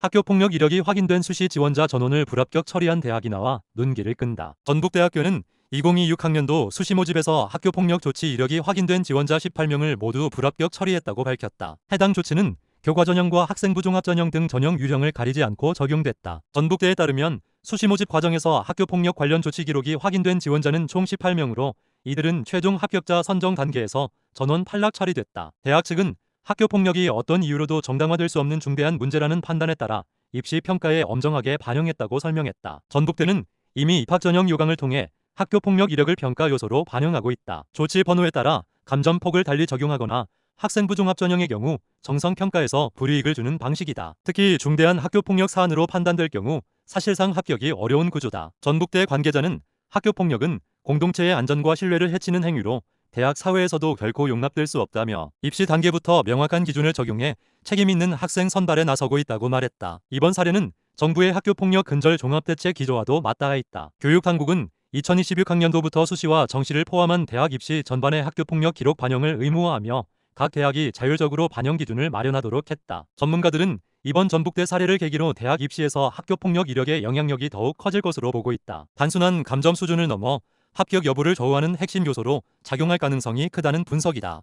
학교 폭력 이력이 확인된 수시 지원자 전원을 불합격 처리한 대학이 나와 눈길을 끈다. 전북대학교는 2026학년도 수시 모집에서 학교 폭력 조치 이력이 확인된 지원자 18명을 모두 불합격 처리했다고 밝혔다. 해당 조치는 교과 전형과 학생부 종합 전형 등 전형 유형을 가리지 않고 적용됐다. 전북대에 따르면 수시 모집 과정에서 학교 폭력 관련 조치 기록이 확인된 지원자는 총 18명으로 이들은 최종 합격자 선정 단계에서 전원 탈락 처리됐다. 대학 측은 학교 폭력이 어떤 이유로도 정당화될 수 없는 중대한 문제라는 판단에 따라 입시 평가에 엄정하게 반영했다고 설명했다. 전북대는 이미 입학 전형 요강을 통해 학교 폭력 이력을 평가 요소로 반영하고 있다. 조치 번호에 따라 감점폭을 달리 적용하거나 학생부 종합 전형의 경우 정성 평가에서 불이익을 주는 방식이다. 특히 중대한 학교 폭력 사안으로 판단될 경우 사실상 합격이 어려운 구조다. 전북대 관계자는 학교 폭력은 공동체의 안전과 신뢰를 해치는 행위로 대학 사회에서도 결코 용납될 수 없다며 입시 단계부터 명확한 기준을 적용해 책임 있는 학생 선발에 나서고 있다고 말했다. 이번 사례는 정부의 학교 폭력 근절 종합대책 기조와도 맞닿아 있다. 교육당국은 2026학년도부터 수시와 정시를 포함한 대학 입시 전반의 학교 폭력 기록 반영을 의무화하며 각 대학이 자율적으로 반영 기준을 마련하도록 했다. 전문가들은 이번 전북대 사례를 계기로 대학 입시에서 학교 폭력 이력의 영향력이 더욱 커질 것으로 보고 있다. 단순한 감점 수준을 넘어 합격 여부를 좌우하는 핵심 요소로 작용할 가능성이 크다는 분석이다.